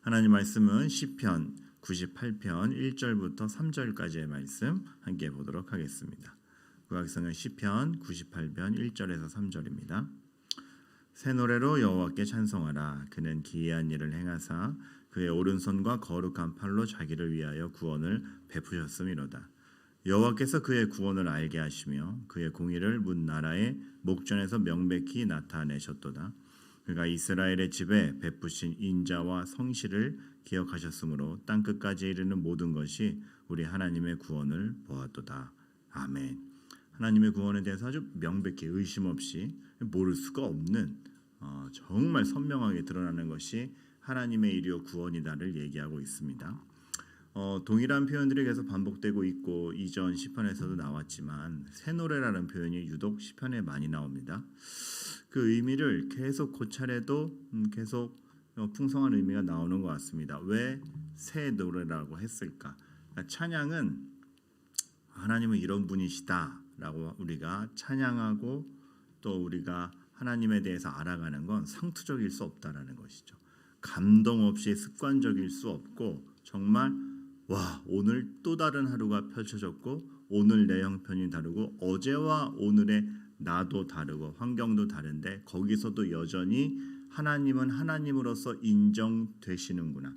하나님 말씀은 시편 98편 1절부터 3절까지의 말씀 함께 보도록 하겠습니다. 구약성은 시편 98편 1절에서 3절입니다. 새 노래로 여호와께 찬송하라 그는 기이한 일을 행하사 그의 오른손과 거룩한 팔로 자기를 위하여 구원을 베푸셨음이로다. 여호와께서 그의 구원을 알게 하시며 그의 공의를 문 나라의 목전에서 명백히 나타내셨도다. 그가 이스라엘의 집에 베푸신 인자와 성실을 기억하셨으므로 땅 끝까지 이르는 모든 것이 우리 하나님의 구원을 보았도다. 아멘. 하나님의 구원에 대해서 아주 명백히 의심 없이 모를 수가 없는 어, 정말 선명하게 드러나는 것이 하나님의 일이요 구원이다를 얘기하고 있습니다. 어, 동일한 표현들이 계속 반복되고 있고 이전 시편에서도 나왔지만 새 노래라는 표현이 유독 시편에 많이 나옵니다. 그 의미를 계속 고찰해도 음, 계속 어, 풍성한 의미가 나오는 것 같습니다. 왜 새 노래라고 했을까? 그러니까 찬양은 하나님은 이런 분이시다라고 우리가 찬양하고 또 우리가 하나님에 대해서 알아가는 건 상투적일 수 없다라는 것이죠. 감동 없이 습관적일 수 없고 정말 와 오늘 또 다른 하루가 펼쳐졌고 오늘 내 형편이 다르고 어제와 오늘의 나도 다르고 환경도 다른데 거기서도 여전히 하나님은 하나님으로서 인정되시는구나.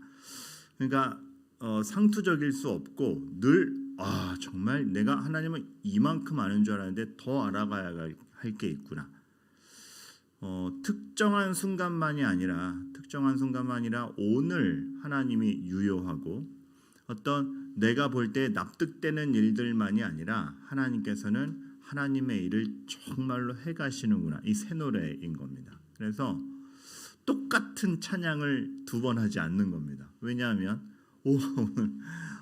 그러니까 어, 상투적일 수 없고 늘 아, 정말 내가 하나님은 이만큼 아는 줄 알았는데 더 알아가야 할 게 있구나. 어, 특정한 순간만이 아니라 특정한 순간만이 아니라 오늘 하나님이 유효하고 어떤 내가 볼 때 납득되는 일들만이 아니라 하나님께서는 하나님의 일을 정말로 해가시는구나 이 새 노래인 겁니다. 그래서 똑같은 찬양을 두 번 하지 않는 겁니다. 왜냐하면 오, 오늘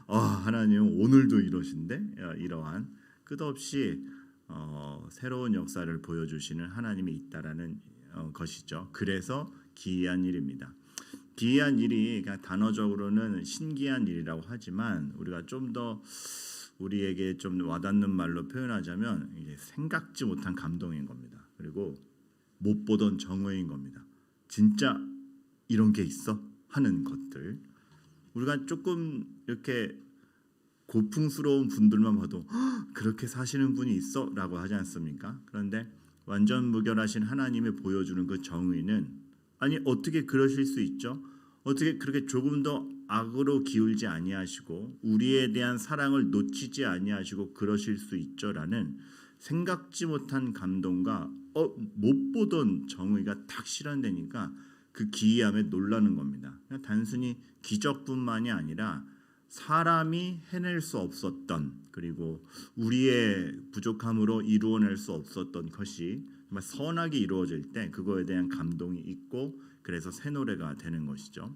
아, 하나님 오늘도 이러신데 이러한 끝없이 어, 새로운 역사를 보여주시는 하나님이 있다라는 어, 것이죠. 그래서 기이한 일입니다. 기이한 일이 그냥 단어적으로는 신기한 일이라고 하지만 우리가 좀더 우리에게 좀 와닿는 말로 표현하자면 이제 생각지 못한 감동인 겁니다. 그리고 못 보던 정의인 겁니다. 진짜 이런 게 있어 하는 것들 우리가 조금 이렇게 고풍스러운 분들만 봐도 그렇게 사시는 분이 있어라고 하지 않습니까? 그런데 완전 무결하신 하나님이 보여주는 그 정의는 아니 어떻게 그러실 수 있죠? 어떻게 그렇게 조금 더 악으로 기울지 아니하시고 우리에 대한 사랑을 놓치지 아니하시고 그러실 수 있죠라는 생각지 못한 감동과 어, 못 보던 정의가 탁 실현되니까 그 기이함에 놀라는 겁니다. 단순히 기적뿐만이 아니라 사람이 해낼 수 없었던 그리고 우리의 부족함으로 이루어낼 수 없었던 것이 정말 선하게 이루어질 때 그거에 대한 감동이 있고 그래서 새 노래가 되는 것이죠.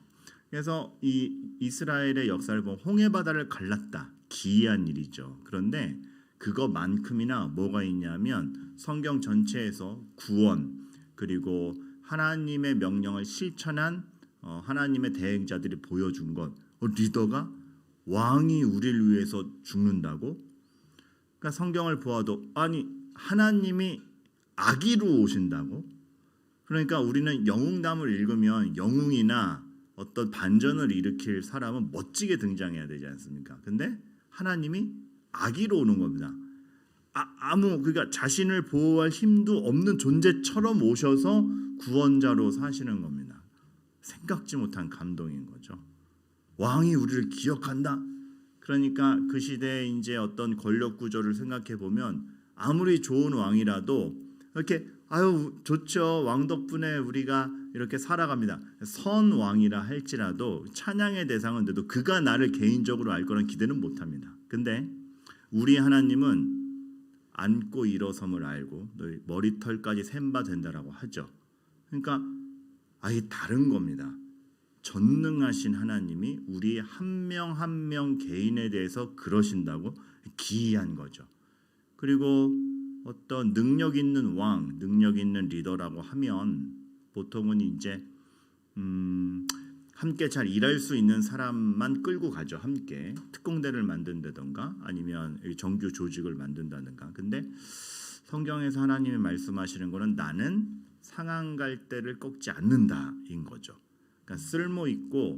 그래서 이 이스라엘의 역사를 보면 홍해 바다를 갈랐다 기이한 일이죠. 그런데 그거만큼이나 뭐가 있냐면 성경 전체에서 구원 그리고 하나님의 명령을 실천한 어, 하나님의 대행자들이 보여준 것 어, 리더가 왕이 우리를 위해서 죽는다고? 그러니까 성경을 보아도 아니 하나님이 아기로 오신다고? 그러니까 우리는 영웅담을 읽으면 영웅이나 어떤 반전을 일으킬 사람은 멋지게 등장해야 되지 않습니까? 근데 하나님이 아기로 오는 겁니다. 아, 무 그러니까 자신을 보호할 힘도 없는 존재처럼 오셔서 구원자로 사시는 겁니다. 생각지 못한 감동인 거죠. 왕이 우리를 기억한다. 그러니까 그 시대에 이제 어떤 권력 구조를 생각해 보면 아무리 좋은 왕이라도 이렇게 아유 좋죠 왕 덕분에 우리가 이렇게 살아갑니다. 선 왕이라 할지라도 찬양의 대상은 돼도 그가 나를 개인적으로 알 거란 기대는 못 합니다. 근데 우리 하나님은 앉고 일어섬을 알고 너희 머리털까지 샘바 된다라고 하죠. 그러니까 아예 다른 겁니다. 전능하신 하나님이 우리 한 명 한 명 개인에 대해서 그러신다고 기이한 거죠. 그리고 어떤 능력 있는 왕, 능력 있는 리더라고 하면 보통은 이제 음, 함께 잘 일할 수 있는 사람만 끌고 가죠. 함께 특공대를 만든다던가 아니면 정규 조직을 만든다든가. 근데 성경에서 하나님이 말씀하시는 거는 나는 상한 갈대를 꺾지 않는다인 거죠. 그러니까 쓸모 있고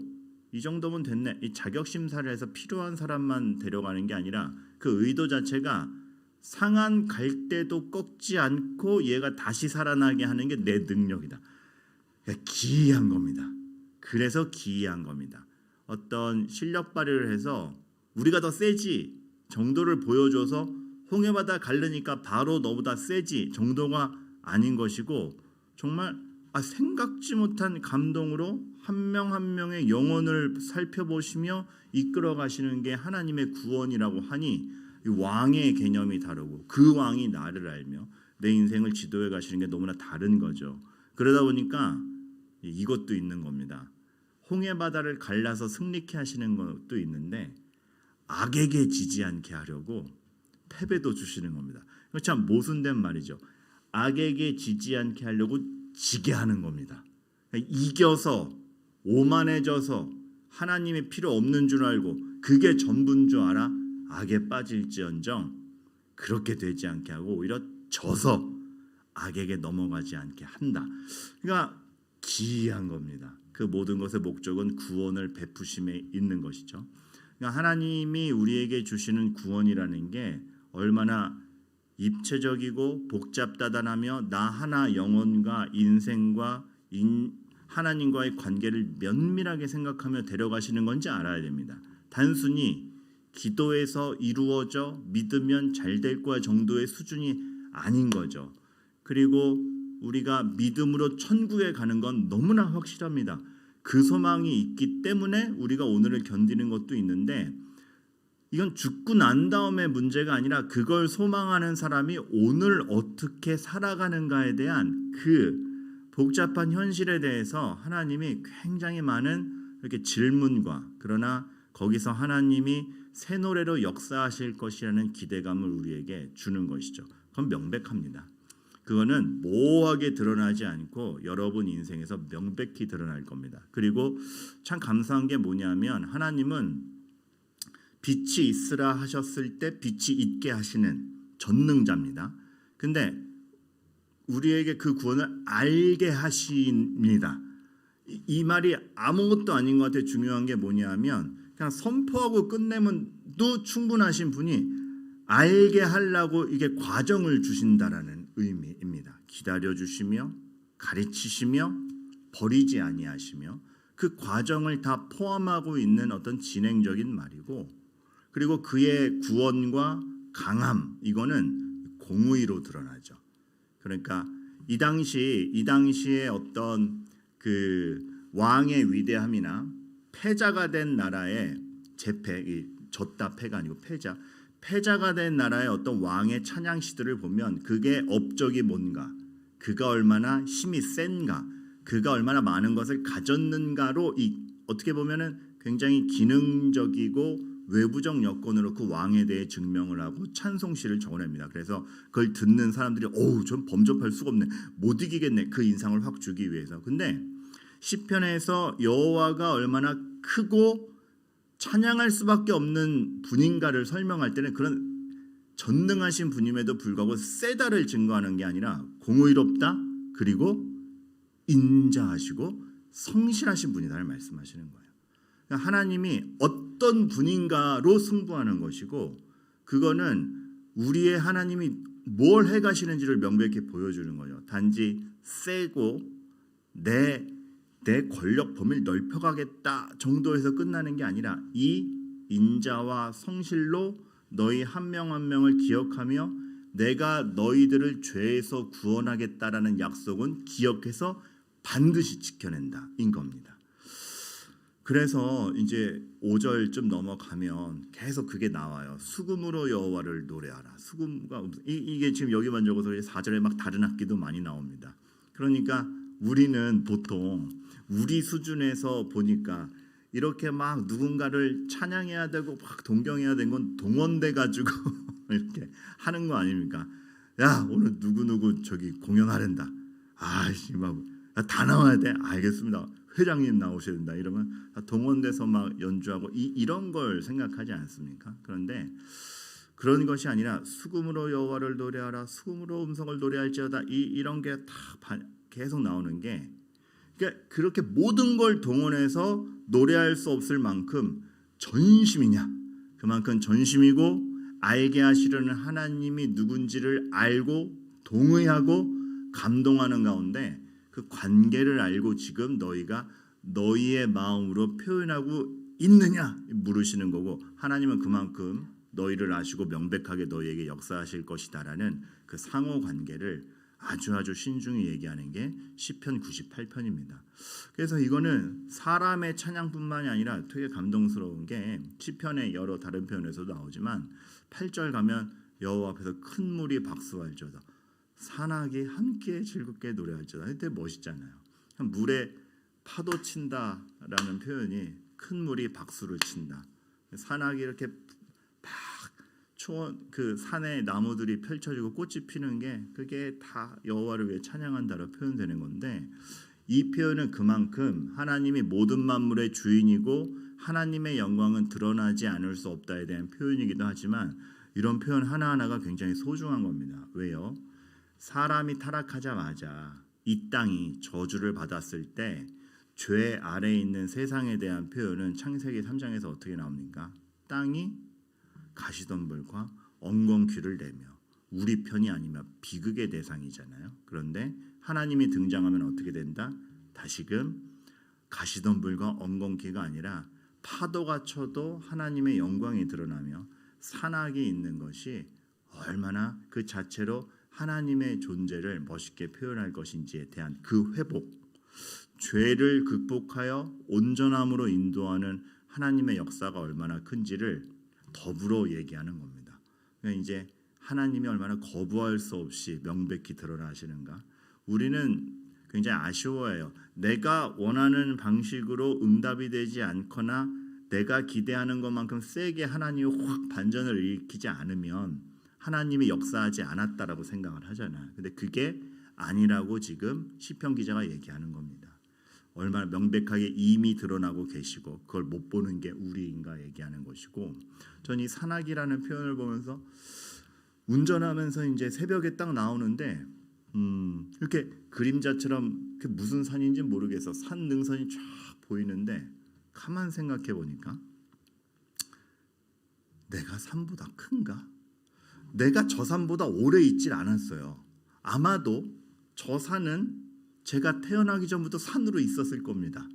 이 정도면 됐네. 이 자격 심사를 해서 필요한 사람만 데려가는 게 아니라 그 의도 자체가 상한 갈 때도 꺾지 않고 얘가 다시 살아나게 하는 게 내 능력이다. 그러니까 기이한 겁니다. 그래서 기이한 겁니다. 어떤 실력 발휘를 해서 우리가 더 세지 정도를 보여줘서 홍해바다 갈르니까 바로 너보다 세지 정도가 아닌 것이고 정말 아, 생각지 못한 감동으로 한 명한 명의 영혼을 살펴보시며 이끌어 가시는 게 하나님의 구원이라고 하니 이 왕의 개념이 다르고 그 왕이 나를 알며 내 인생을 지도해 가시는 게 너무나 다른 거죠. 그러다 보니까 이것도 있는 겁니다. 홍해 바다를 갈라서 승리케 하시는 것도 있는데 악에게 지지 않게 하려고 패배도 주시는 겁니다. 참 모순된 말이죠. 악에게 지지 않게 하려고 지게 하는 겁니다. 이겨서 오만해져서 하나님의 필요 없는 줄 알고 그게 전부인 줄 알아 악에 빠질지언정 그렇게 되지 않게 하고 오히려 져서 악에게 넘어가지 않게 한다. 그러니까 기이한 겁니다. 그 모든 것의 목적은 구원을 베푸심에 있는 것이죠. 그러니까 하나님이 우리에게 주시는 구원이라는 게 얼마나 입체적이고 복잡다단하며 나 하나 영혼과 인생과 인, 하나님과의 관계를 면밀하게 생각하며 데려가시는 건지 알아야 됩니다. 단순히 기도에서 이루어져 믿으면 잘 될 거야 정도의 수준이 아닌 거죠. 그리고 우리가 믿음으로 천국에 가는 건 너무나 확실합니다. 그 소망이 있기 때문에 우리가 오늘을 견디는 것도 있는데 이건 죽고 난 다음의 문제가 아니라 그걸 소망하는 사람이 오늘 어떻게 살아가는가에 대한 그 복잡한 현실에 대해서 하나님이 굉장히 많은 이렇게 질문과 그러나 거기서 하나님이 새 노래로 역사하실 것이라는 기대감을 우리에게 주는 것이죠. 그건 명백합니다. 그거는 모호하게 드러나지 않고 여러분 인생에서 명백히 드러날 겁니다. 그리고 참 감사한 게 뭐냐면 하나님은 빛이 있으라 하셨을 때 빛이 있게 하시는 전능자입니다. 근데 우리에게 그 구원을 알게 하십니다. 이, 이 말이 아무것도 아닌 것 같아 중요한 게 뭐냐면 그냥 선포하고 끝내면 또 충분하신 분이 알게 하려고 이게 과정을 주신다라는 의미입니다. 기다려 주시며 가르치시며 버리지 아니하시며 그 과정을 다 포함하고 있는 어떤 진행적인 말이고 그리고 그의 구원과 강함 이거는 공의로 드러나죠. 그러니까 이 당시 이 당시에 어떤 그 왕의 위대함이나 패자가 된 나라의 이 졌다 패가 아니고 패자 패자가 된 나라의 어떤 왕의 찬양 시들을 보면 그게 업적이 뭔가 그가 얼마나 힘이 센가 그가 얼마나 많은 것을 가졌는가로 이 어떻게 보면은 굉장히 기능적이고 외부적 여건으로 그 왕에 대해 증명을 하고 찬송시를 적어냅니다. 그래서 그걸 듣는 사람들이 어우 좀 범접할 수가 없네. 못 이기겠네. 그 인상을 확 주기 위해서. 근데 시편에서 여호와가 얼마나 크고 찬양할 수밖에 없는 분인가를 설명할 때는 그런 전능하신 분임에도 불구하고 세다를 증거하는 게 아니라 공의롭다 그리고 인자하시고 성실하신 분이다를 말씀하시는 거예요. 그러니까 하나님이 어떤 분인가로 승부하는 것이고 그거는 우리의 하나님이 뭘 해가시는지를 명백히 보여주는 거예요. 단지 세고 내, 내 권력 범위를 넓혀가겠다 정도에서 끝나는 게 아니라 이 인자와 성실로 너희 한명한 명을 기억하며 내가 너희들을 죄에서 구원하겠다라는 약속은 기억해서 반드시 지켜낸다 인 겁니다. 그래서 이제 5절쯤 넘어가면 계속 그게 나와요. 수금으로 여호와를 노래하라. 수금과 이, 게 지금 여기만 적어서 4절에 막 다른 악기도 많이 나옵니다. 그러니까 우리는 보통 우리 수준에서 보니까 이렇게 막 누군가를 찬양해야 되고 막 동경해야 되는 건 동원돼 가지고 이렇게 하는 거 아닙니까? 야 오늘 누구 누구 저기 공연하랜다. 아씨 막다 나와야 돼. 알겠습니다. 회장님 나오셔야 된다. 이러면 동원돼서 막 연주하고 이, 이런 걸 생각하지 않습니까? 그런데 그런 것이 아니라 수금으로 여호와를 노래하라. 수금으로 음성을 노래할지어다. 이 이런 게 다 계속 나오는 게 그러니까 그렇게 모든 걸 동원해서 노래할 수 없을 만큼 전심이냐? 그만큼 전심이고 알게 하시려는 하나님이 누군지를 알고 동의하고 감동하는 가운데 그 관계를 알고 지금 너희가 너희의 마음으로 표현하고 있느냐 물으시는 거고 하나님은 그만큼 너희를 아시고 명백하게 너희에게 역사하실 것이다라는 그 상호 관계를 아주 아주 신중히 얘기하는 게 시편 98편입니다. 그래서 이거는 사람의 찬양뿐만이 아니라 되게 감동스러운 게 시편의 여러 다른 표현에서도 나오지만 8절 가면 여호와 앞에서 큰 물이 박수할지어다 산악이 함께 즐겁게 노래할지어다 되게 멋있잖아요. 물에 파도 친다라는 표현이 큰 물이 박수를 친다. 산악이 이렇게 막 초원 그 산에 나무들이 펼쳐지고 꽃이 피는 게 그게 다 여호와를 위해 찬양한다로 표현되는 건데 이 표현은 그만큼 하나님이 모든 만물의 주인이고 하나님의 영광은 드러나지 않을 수 없다에 대한 표현이기도 하지만 이런 표현 하나하나가 굉장히 소중한 겁니다. 왜요? 사람이 타락하자마자 이 땅이 저주를 받았을 때 죄 아래에 있는 세상에 대한 표현은 창세기 3장에서 어떻게 나옵니까? 땅이 가시덤불과 엉겅퀴를 내며 우리 편이 아니면 비극의 대상이잖아요. 그런데 하나님이 등장하면 어떻게 된다? 다시금 가시덤불과 엉겅퀴가 아니라 파도가 쳐도 하나님의 영광이 드러나며 산악이 있는 것이 얼마나 그 자체로 하나님의 존재를 멋있게 표현할 것인지에 대한 그 회복, 죄를 극복하여 온전함으로 인도하는 하나님의 역사가 얼마나 큰지를 더불어 얘기하는 겁니다. 그러니까 이제 하나님이 얼마나 거부할 수 없이 명백히 드러나시는가. 우리는 굉장히 아쉬워해요. 내가 원하는 방식으로 응답이 되지 않거나 내가 기대하는 것만큼 세게 하나님이 확 반전을 일으키지 않으면 하나님이 역사하지 않았다라고 생각을 하잖아요. 근데 그게 아니라고 지금 시편 기자가 얘기하는 겁니다. 얼마나 명백하게 이미 드러나고 계시고 그걸 못 보는 게 우리인가 얘기하는 것이고 전 이 산악이라는 표현을 보면서 운전하면서 이제 새벽에 딱 나오는데 음, 이렇게 그림자처럼 그 무슨 산인지 모르겠어 산 능선이 쫙 보이는데 가만 생각해 보니까 내가 산보다 큰가? 내가 저 산보다 오래 있질 않았어요. 아마도 저 산은 제가 태어나기 전부터 산으로 있었을 겁니다.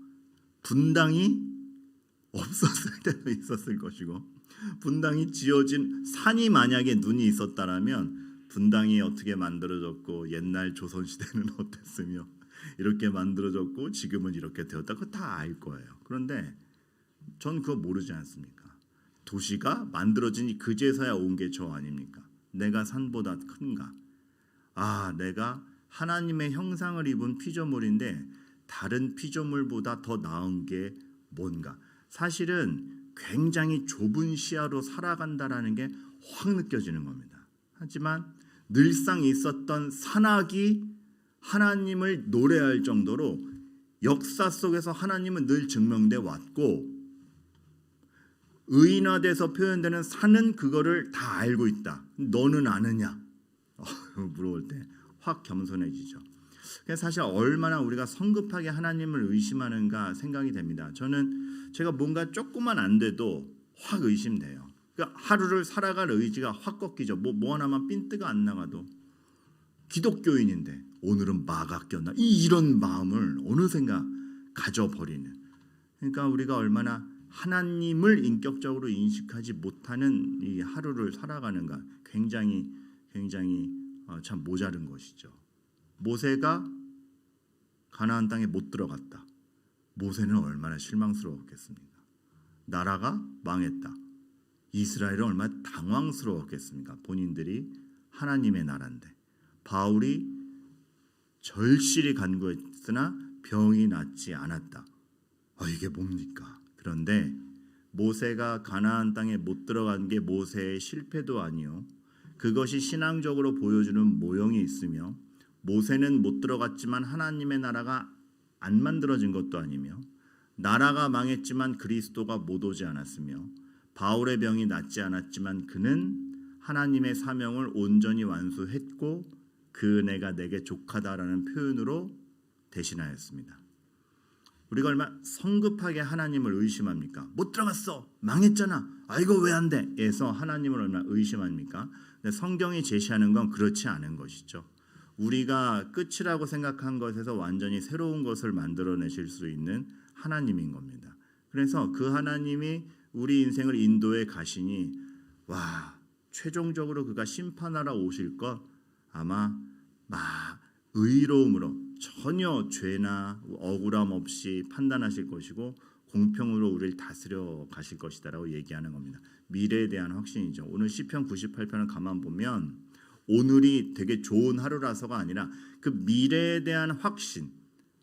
분당이 없었을 때도 있었을 것이고 분당이 지어진 산이 만약에 눈이 있었다라면 분당이 어떻게 만들어졌고 옛날 조선 시대는 어땠으며 이렇게 만들어졌고 지금은 이렇게 되었다 그거 다 알 거예요. 그런데 전 그거 모르지 않습니까? 도시가 만들어진 그제서야 온 게 저 아닙니까? 내가 산보다 큰가? 아, 내가 하나님의 형상을 입은 피조물인데 다른 피조물보다 더 나은 게 뭔가? 사실은 굉장히 좁은 시야로 살아간다라는 게 확 느껴지는 겁니다. 하지만 늘상 있었던 산악이 하나님을 노래할 정도로 역사 속에서 하나님은 늘 증명돼 왔고 의인화돼서 표현되는 산은 그거를 다 알고 있다. 너는 아느냐? 어, 물어볼 때 확 겸손해지죠. 그래서 사실 얼마나 우리가 성급하게 하나님을 의심하는가 생각이 됩니다. 저는 제가 뭔가 조금만 안 돼도 확 의심돼요. 그러니까 하루를 살아갈 의지가 확 꺾이죠. 뭐, 뭐 하나만 핀트가 안 나가도 기독교인인데 오늘은 마가 꼈나 이 이런 마음을 어느샌가 가져버리는. 그러니까 우리가 얼마나 하나님을 인격적으로 인식하지 못하는 이 하루를 살아가는가 굉장히 굉장히 어, 참 모자른 것이죠. 모세가 가나안 땅에 못 들어갔다. 모세는 얼마나 실망스러웠겠습니까? 나라가 망했다. 이스라엘은 얼마나 당황스러웠겠습니까? 본인들이 하나님의 나라인데 바울이 절실히 간구했으나 병이 낫지 않았다. 아, 이게 뭡니까? 그런데 모세가 가나안 땅에 못 들어간 게 모세의 실패도 아니요. 그것이 신앙적으로 보여주는 모형이 있으며 모세는 못 들어갔지만 하나님의 나라가 안 만들어진 것도 아니며 나라가 망했지만 그리스도가 못 오지 않았으며 바울의 병이 낫지 않았지만 그는 하나님의 사명을 온전히 완수했고 그 은혜가 내게 족하다라는 표현으로 대신하였습니다. 우리가 얼마나 성급하게 하나님을 의심합니까? 못 들어갔어. 망했잖아. 아 이거 왜 안 돼? 에서 하나님을 얼마나 의심합니까? 근데 성경이 제시하는 건 그렇지 않은 것이죠. 우리가 끝이라고 생각한 것에서 완전히 새로운 것을 만들어내실 수 있는 하나님인 겁니다. 그래서 그 하나님이 우리 인생을 인도해 가시니 와 최종적으로 그가 심판하러 오실 것 아마 막 의로움으로 전혀 죄나 억울함 없이 판단하실 것이고 공평으로 우리를 다스려 가실 것이다라고 얘기하는 겁니다. 미래에 대한 확신이죠. 오늘 시편 98편을 가만 보면 오늘이 되게 좋은 하루라서가 아니라 그 미래에 대한 확신.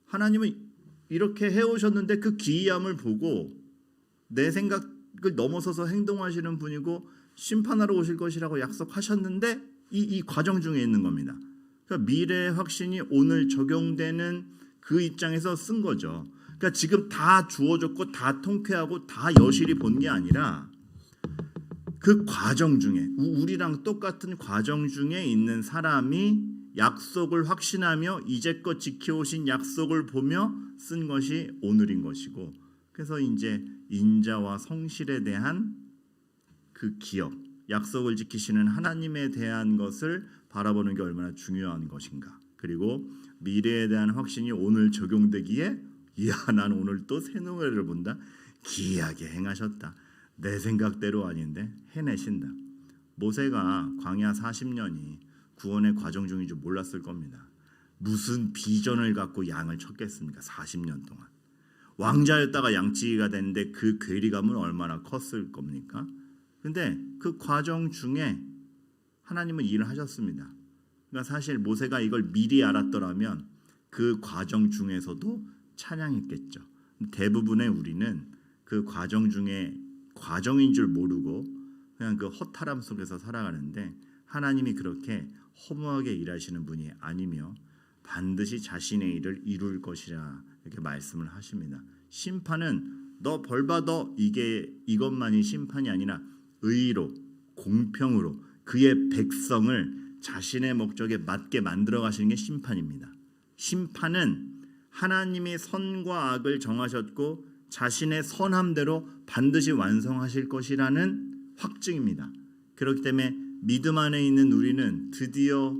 하나님은 이렇게 해 오셨는데 그 기이함을 보고 내 생각을 넘어서서 행동하시는 분이고 심판하러 오실 것이라고 약속하셨는데 이, 이 과정 중에 있는 겁니다. 그러니까 미래의 확신이 오늘 적용되는 그 입장에서 쓴 거죠. 그러니까 지금 다 주어졌고 다 통쾌하고 다 여실히 본 게 아니라 그 과정 중에 우- 우리랑 똑같은 과정 중에 있는 사람이 약속을 확신하며 이제껏 지켜오신 약속을 보며 쓴 것이 오늘인 것이고 그래서 이제 인자와 성실에 대한 그 기억, 약속을 지키시는 하나님에 대한 것을 바라보는 게 얼마나 중요한 것인가. 그리고 미래에 대한 확신이 오늘 적용되기에 이야 난 오늘 또 새 노래를 본다. 기이하게 행하셨다. 내 생각대로 아닌데 해내신다. 모세가 광야 40년이 구원의 과정 중인 줄 몰랐을 겁니다. 무슨 비전을 갖고 양을 쳤겠습니까? 40년 동안. 왕자였다가 양치기가 됐는데 그 괴리감은 얼마나 컸을 겁니까? 근데 그 과정 중에 하나님은 일을 하셨습니다. 그러니까 사실 모세가 이걸 미리 알았더라면 그 과정 중에서도 찬양했겠죠. 대부분의 우리는 그 과정 중에 과정인 줄 모르고 그냥 그 허탈함 속에서 살아가는데 하나님이 그렇게 허무하게 일하시는 분이 아니며 반드시 자신의 일을 이룰 것이라 이렇게 말씀을 하십니다. 심판은 너 벌 받아 이게 이것만이 심판이 아니라 의로 공평으로 그의 백성을 자신의 목적에 맞게 만들어 가시는 게 심판입니다. 심판은 하나님이 선과 악을 정하셨고 자신의 선함대로 반드시 완성하실 것이라는 확증입니다. 그렇기 때문에 믿음 안에 있는 우리는 드디어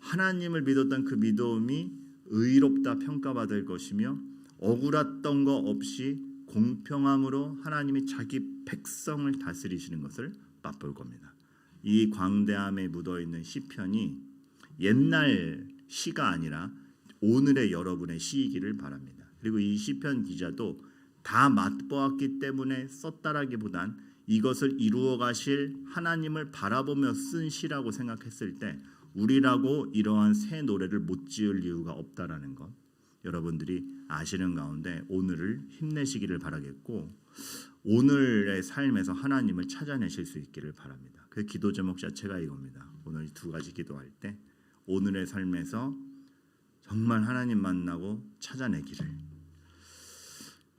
하나님을 믿었던 그 믿음이 의롭다 평가받을 것이며 억울했던 거 없이 공평함으로 하나님이 자기 백성을 다스리시는 것을 맛볼 겁니다. 이 광대함에 묻어 있는 시편이 옛날 시가 아니라 오늘의 여러분의 시이기를 바랍니다. 그리고 이 시편 기자도 다 맛보았기 때문에 썼다라기보단 이것을 이루어 가실 하나님을 바라보며 쓴 시라고 생각했을 때 우리라고 이러한 새 노래를 못 지을 이유가 없다라는 것 여러분들이 아시는 가운데 오늘을 힘내시기를 바라겠고 오늘의 삶에서 하나님을 찾아내실 수 있기를 바랍니다. 그 기도 제목 자체가 이겁니다. 오늘 두 가지 기도할 때 오늘의 삶에서 정말 하나님 만나고 찾아내기를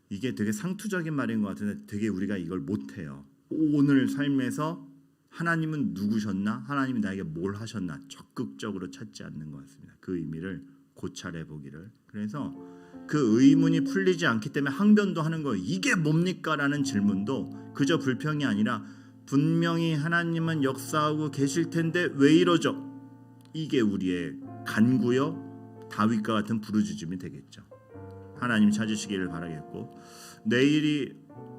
이게 되게 상투적인 말인 것 같은데 되게 우리가 이걸 못해요. 오늘 삶에서 하나님은 누구셨나? 하나님이 나에게 뭘 하셨나? 적극적으로 찾지 않는 것 같습니다. 그 의미를 고찰해 보기를. 그래서 그 의문이 풀리지 않기 때문에 항변도 하는 거예요. 이게 뭡니까 라는 질문도 그저 불평이 아니라 분명히 하나님은 역사하고 계실 텐데 왜 이러죠? 이게 우리의 간구요 다윗과 같은 부르짖음이 되겠죠. 하나님 찾으시기를 바라겠고 내일이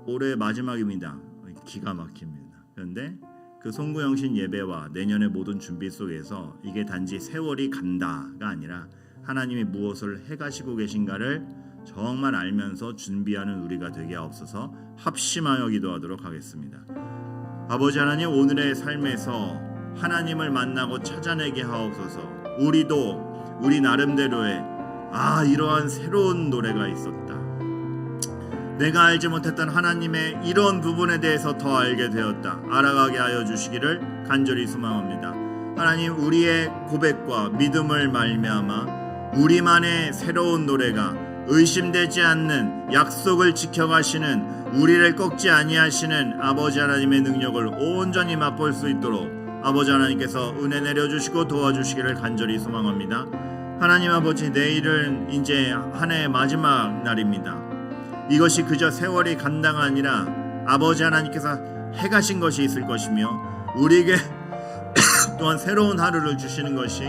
올해 마지막입니다. 기가 막힙니다. 그런데 그 송구영신 예배와 내년의 모든 준비 속에서 이게 단지 세월이 간다가 아니라 하나님이 무엇을 해가시고 계신가를 정말 알면서 준비하는 우리가 되게 하옵소서 합심하여 기도하도록 하겠습니다. 아버지 하나님 오늘의 삶에서 하나님을 만나고 찾아내게 하옵소서 우리도 우리 나름대로의 아 이러한 새로운 노래가 있었다. 내가 알지 못했던 하나님의 이런 부분에 대해서 더 알게 되었다. 알아가게 하여 주시기를 간절히 소망합니다. 하나님 우리의 고백과 믿음을 말미암아 우리만의 새로운 노래가 의심되지 않는 약속을 지켜가시는 우리를 꺾지 아니하시는 아버지 하나님의 능력을 온전히 맛볼 수 있도록 아버지 하나님께서 은혜 내려주시고 도와주시기를 간절히 소망합니다. 하나님 아버지 내일은 이제 한 해의 마지막 날입니다. 이것이 그저 세월이 간다가 아니라 아버지 하나님께서 해가신 것이 있을 것이며 우리에게 또한 새로운 하루를 주시는 것이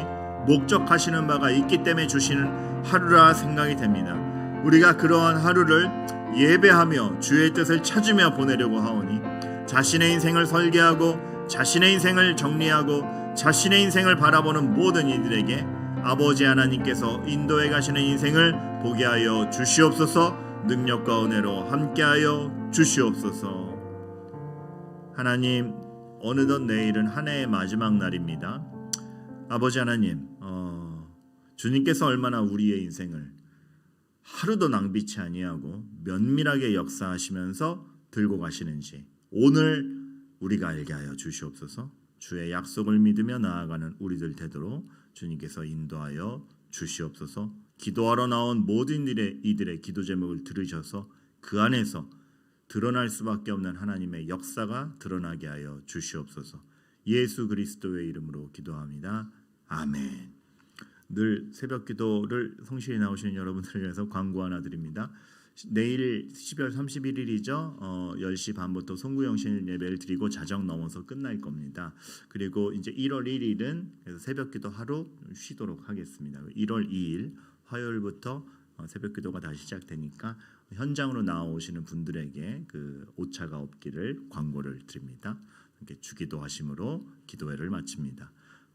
목적하시는 바가 있기 때문에 주시는 하루라 생각이 됩니다. 우리가 그러한 하루를 예배하며 주의 뜻을 찾으며 보내려고 하오니 자신의 인생을 설계하고 자신의 인생을 정리하고 자신의 인생을 바라보는 모든 이들에게 아버지 하나님께서 인도해 가시는 인생을 보게 하여 주시옵소서. 능력과 은혜로 함께하여 주시옵소서. 하나님 어느덧 내일은 한 해의 마지막 날입니다. 아버지 하나님 어, 주님께서 얼마나 우리의 인생을 하루도 낭비치 아니하고 면밀하게 역사하시면서 들고 가시는지 오늘 우리가 알게 하여 주시옵소서. 주의 약속을 믿으며 나아가는 우리들 되도록 주님께서 인도하여 주시옵소서. 기도하러 나온 모든 이들의, 이들의 기도 제목을 들으셔서 그 안에서 드러날 수밖에 없는 하나님의 역사가 드러나게 하여 주시옵소서. 예수 그리스도의 이름으로 기도합니다. 아멘. 늘 새벽 기도를 성실히 나오시는 여러분들을 위해서 광고 하나 드립니다. 내일 12월 31일이죠. 어, 10시 반부터 송구영신 예배를 드리고 자정 넘어서 끝날 겁니다. 그리고 이제 1월 1일은 그래서 새벽 기도 하루 쉬도록 하겠습니다. 1월 2일 화요일부터 어, 새벽 기도가 다시 시작되니까 현장으로 나오시는 분들에게 그 오차가 없기를 광고를 드립니다. 이렇게 주기도 하심으로 기도회를 마칩니다.